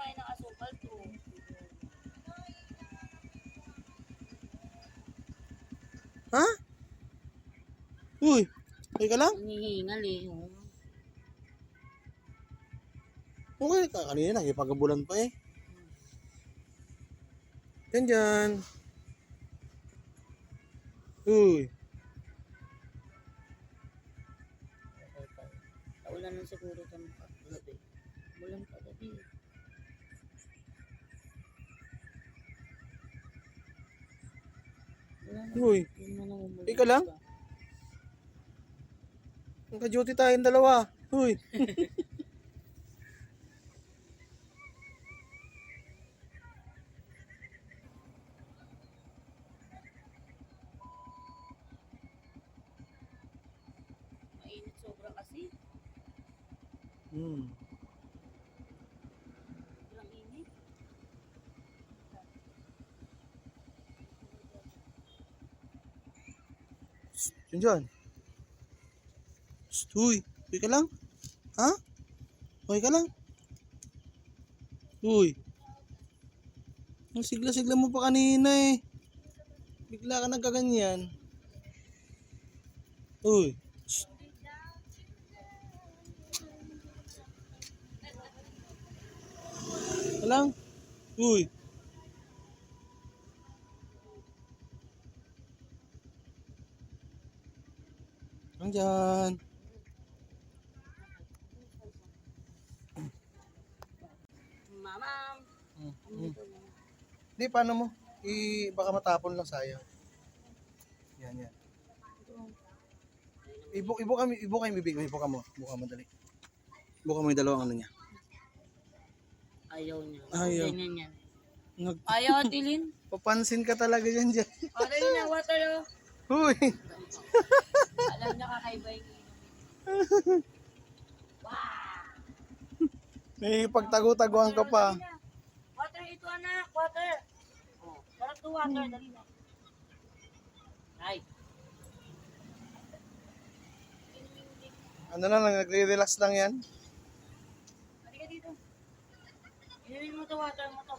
Bakal to. Ha? Uy, okay ka lang? Hinihingal eh. Okay ka. Kanina nakipagabulan pa eh. Yan dyan. Uy. Taulan lang siguro ito ng. Bulan pa gabi. Wala na. Uy. Ikaw lang? pa. Naka-duty tayong dalawa. Uy. Mainit sobra kasi. Hmm. Yan dyan. Uy. Uy ka lang? Ha? Okay ka lang? Uy. Ang sigla-sigla mo pa kanina eh. Bigla ka nagkaganyan. Uy. Ka lang? Uy. Andyan. Mama. Hmm. Mama? Hindi, paano mo? I, baka matapon lang sayang. Yan, yan. Ibu, ibu kami, ibu kami bibig mo, ibu ka mo. Ibu ka mo, dali. Ibu ka mo yung dalawang ano niya. Ayaw niya. Ayaw. Ganyan yan. Nag, Ayaw, Atilin. papansin ka talaga yan dyan. O, dali na, water oh. Uy! Alam niya kakaiba yung inom. May pagtago-taguan ka pa. Na. Water ito, anak. Water. Oh, sarap to water. Dali na. Ay. Ano lang, nagre-relax lang yan. Halika dito. Inumin mo to water mo to?